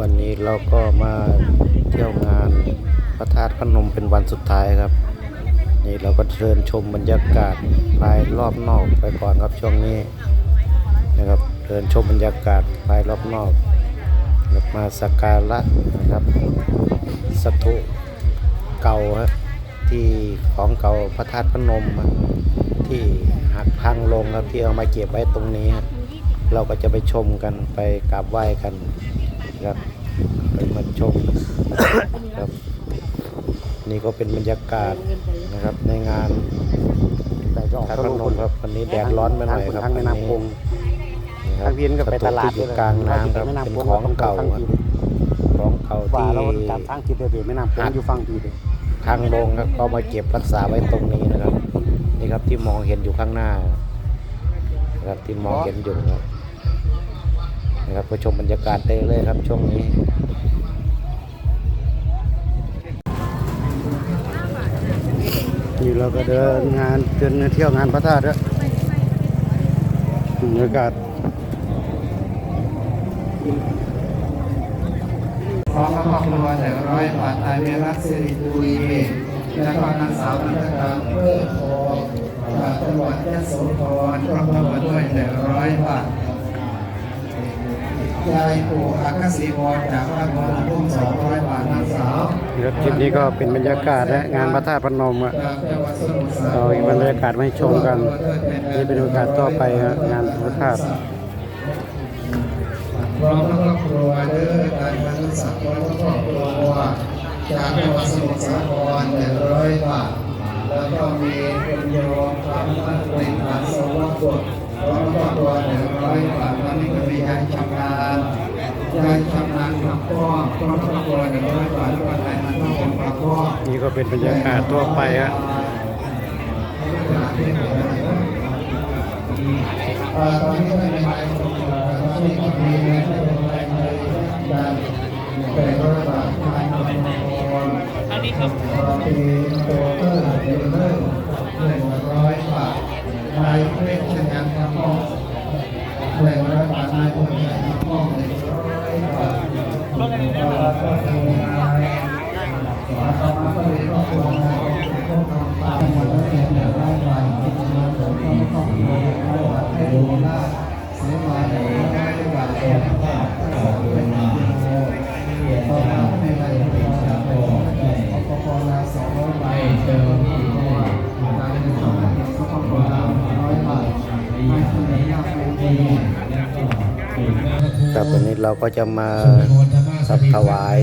วันนี้เราก็มาเที่ยวงานพระธาตุพนมเป็นวันสุดท้ายครับ นี่เราก็เดินชมบรรยากาศภายรอบนอกไปก่อนครับช่วงนี้นะครับเดินชมบรรยากาศภายรอบนอกแล้วมาสักการะนะครับสถูเก่าฮะที่ของเก่าพระธาตุพนมที่หักพังลงครับที่เอามาเก็บไว้ตรงนี้ เราก็จะไปชมกันไปกราบไหว้กัน ครับไปมาชมครับ นี่ก็เป็นบรรยากาศนะครับในงานแต่จะออกพระทะพลุนมครับวันนี้แดดร้อนไปหน่อยครับทางแม่น้ำโขงนี่ครับทางพีนก็ไปตลาดประตูที่อยู่กลางน้ำครับแม่น้ำเป็นโขงของเก่าทางครับพีนของเก่าว่าที่เราจับทางทิศเลยแม่น้ำโขงอยู่ฝั่งพีนทางลงครับก็มาเก็บรักษาไว้ตรงนี้นะครับ นี่ครับที่มองเห็นอยู่ข้างหน้านะครับที่มองเห็นอยู่ครับ นะครับก็ชมบรรยากาศได้เลยครับช่วงนี้นี่เราก็เดินงานเดินเที่ยวงานพระธาตุแล้วบรรยากาศพร้อมกับครอบครัวแต่ร้อยบาทนายเวรัตสิริบุรีและก็นางสาวนันทการเพื่อโอจากจังหวัดยะโสธรครอบครัวด้วยแต่ร้อยบาท ยายปู่อาคศีวรจากบ้านโนนทุ่งสองร้อยบาทนางสาวนี่ครับคลิปนี้ก็เป็นบรรยากาศและงานพระธาตุพนมอะจากจังหวัดสมุทรสาครเราอีกบรรยากาศมาให้ชมกัน นี่เป็นโอกาสต่อไปฮะงานพระธาตุพร้อมทั้งครอบครัวเด้อการบรรลุสักพร้อมทั้งครอบครัวจากจังหวัดสมุทรสาครแต่ร้อยบาทแล้วก็มีคุณโยมทำตั้งเป็นฐานสวัสดิ์พร้ อมทั้งครอบครัวแต่งร้อยบาทวันนี้ก็มียายชำนาญยายชำนาญขับพ่อพร้องครอบครัวหนึ่งร้อยบาทแล้วก็นายมันต้ององค์พระพ่อนี่ก็เป็นบรรยากาศทั่วไปฮะตอนนี้ไม่เป็นไรตอนนี้ก็มีเงินไม่เป็นไรเลยการแต่ก็ระบกาดทางมงคลอันนี้ครับปีโตเตอร์เดลเลอร์ อยบาทให้ดูหน้าเสียมาหนึ่งร้อยบาทเองก็เป็นกิโลต่อมาไม่ได้เป็นกิโลอปปลาสองร้อยบาทเจอกิโลตามที่สองสปปลาร้อยบาทให้คนไหนยากเป็นดีครับวันนี้เราก็จะมาสับถวาย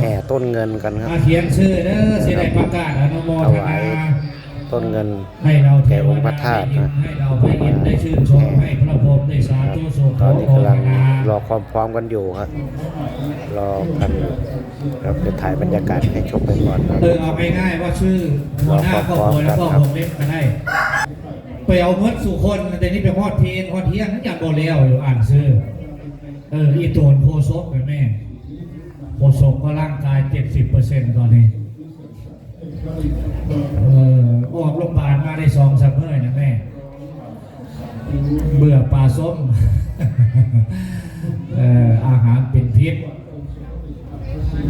แห่ต้นเงินกันครับมาเขียนชื่อเด้อสิได้ประกาศอนุโมถทวายนา ต้นเงินให้เราแก่องค์พระธาตุนะให้เราไปเห็นได้ชื่นชมให้พระพรหมได้สาธุสุขตอนนี้โภกำลังนารอความพร้อมกันอยู่ครับ รอกันครับจะถ่ายบรรยากาศให้ชมไปก่อนครับเออเอาง่ายๆว่าชื่อหัวหน้าครอบครัวแล้วก็ผมเล็กมาได้ไปเอาเงินสู่คนแต่นี่ไปฮอดเพลนฮอดเที่ยงนั่นอย่างบ่แล้วอยู่อ่านชื่อเอออีโตนโพซบแบบแม่โพซบก็ร่างกายเจ็ดสิบเปอร์เซ็นต์ตอนนี้ ได้สองสามเมื่อนะแม่ เบื่อปลาส้มเอ่ออาหารเป็นพิษ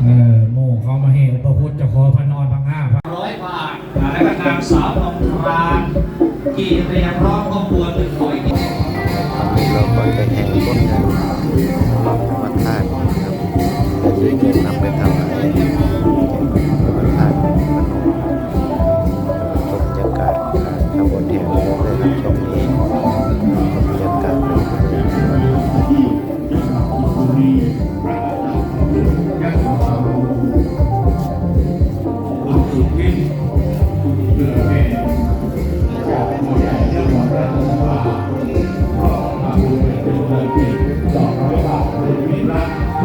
เอ่อโมเขามาให้อุปคุตจะขอพระนอนพังห้าพันร้อยบาทและก็นางสาวทองครานกี่เรียงร้องครอบครัวหนึ่งร้อยตอนนี้เราก็จะแห่ต้นเงินรอบพระธา พระ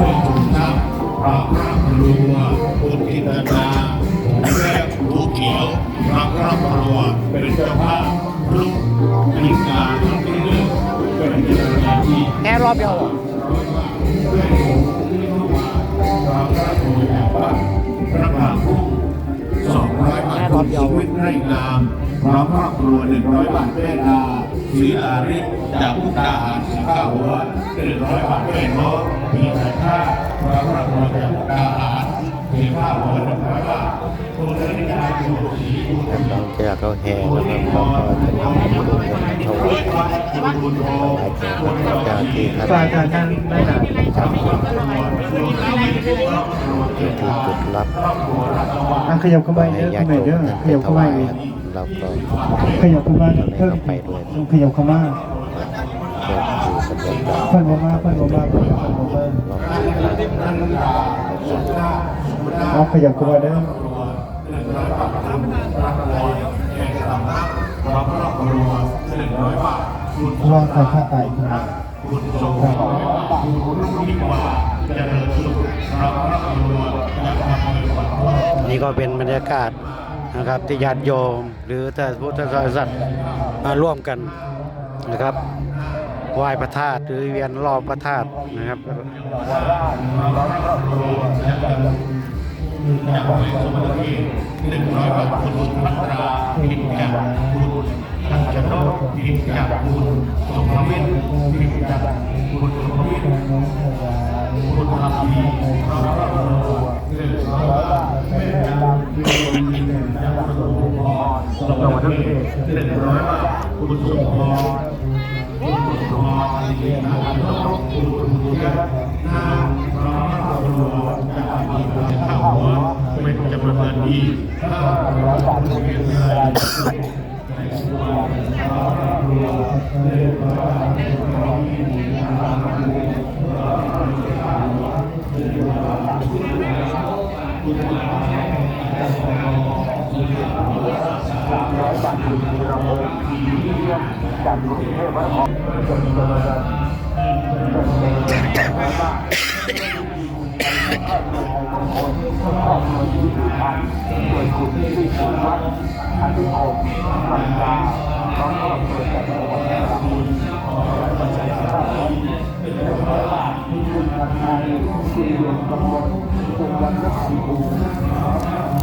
พระครัวพุทธินานาแม่ผู้เขียวพระพระครัวเป็นเจ้าภาพลูกนิกาทั้งที่เลือกเป็นเจ้าหน้าที่แค่รอบเดียวพระพระครัวแบบว่าพระบาทพุ่งสองร้อยบาทคุณชีวิตไร่งามพร้อมครอบครัวหนึ่งร้อยบาทแม่ดา ศรีลาริศจากพุกดาหารสีข้าวหัวหนึ่งร้อยบาทแม่น้องมีแต่ค่าพดาหารเพียงภาพเหมือนแบบว่าคนเล่นการอยู่สีครับหลังจากเขาแห่นะครับเขาก็จะนำลูกถวายถวายแก่พระเจ้าที่ท่านสาการท่านได้หนาจำเป็นที่ที่จุดรับอะขยับเข้าไปให้เด้อญาเข้าติไปโยเด้อมขไปยับถเข้ามาวายอีกครับ เราก็ขยับเข้ามาเพิ่มไปด้วยขยับเข้ามาเกิดอยู่บรรยากาศเพิ่นบ่มาเพิ่นบ่มาเพิ่นบ่มาเพิ่นรอบๆเอาขยับเข้ามาเด้อเราครอบครัวหนึ่งร้อยบาทคุณลองใส่ค่าไก่ขึ้นมาคุณสมบัติคุณยิ่งกว่าเจริญสุขเราครอบครัวจะทำให้ความนี่ก็เป็นบรรยากาศ นะครับที่ญาติโยมหรือท่าพุทธบริษัทมาร่วมกันนะครับไหว้พระธาตุหรือเวียนรอบพระธาตุนะครับหนึ่งร้อยบาทคุณพัตราพิมพ์จากคุณทังชนกพิมพ์จากคุณสุภวิทย์พิมพ์จากคุณสุภวิทย์ หนึ่งร้อยบาทคุณสุภพรคุณสุภพรดีนะคุณคุณคุณนะเราครอบครัวจะมีข้าวหัวเป็นจำนวนเงินดีถ้าร้อยบาทเป็นเงินนี่เราก็เอาบรรยากา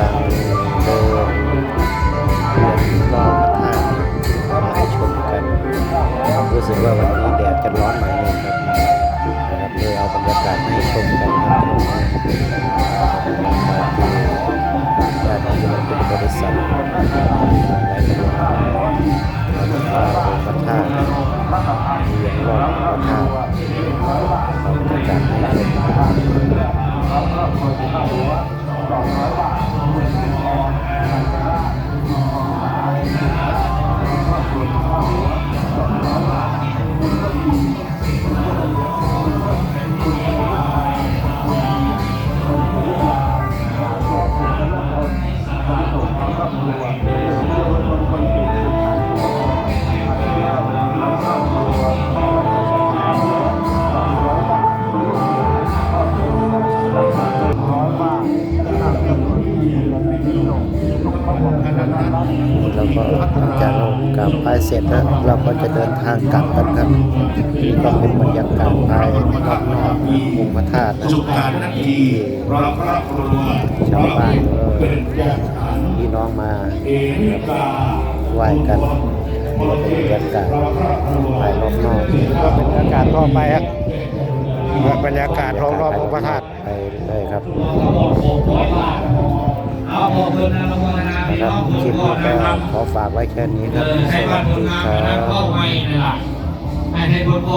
ลังเดินเวียนรอบพระธาตุมาให้ชมกัน รู้สึกว่าวันนี้แดดจะร้อนหน่อยนึงครับนะครับเลยเอาบรรยากาศมาให้ชมกันครับ กเรากลับไปเสร็จแล้วเราก็จะเดินทางกลับกันครับนี่ก็เป็นบรรยากาศภายรอบนอกองค์พระธาตุนะสุการนักทีเราครอบครัวชาวบ้านก็เป็นญาติขันพี่น้องมาเอริกาไหว้กันนี่ก็เป็นบรรยากาศภายรอบนอกก็เป็นบรรยากาศทั่วไปครับบรรยากาศรอบรอบองค์พระธาตุไปเลยครับเอาขอบคุณ นะครับคลิปนี้ก็ขอฝากไว้แค่นี้ครับสให้วับ้าสนคนดีครันะบเข้าไว้นี่ล่ะให้ให้คนโบ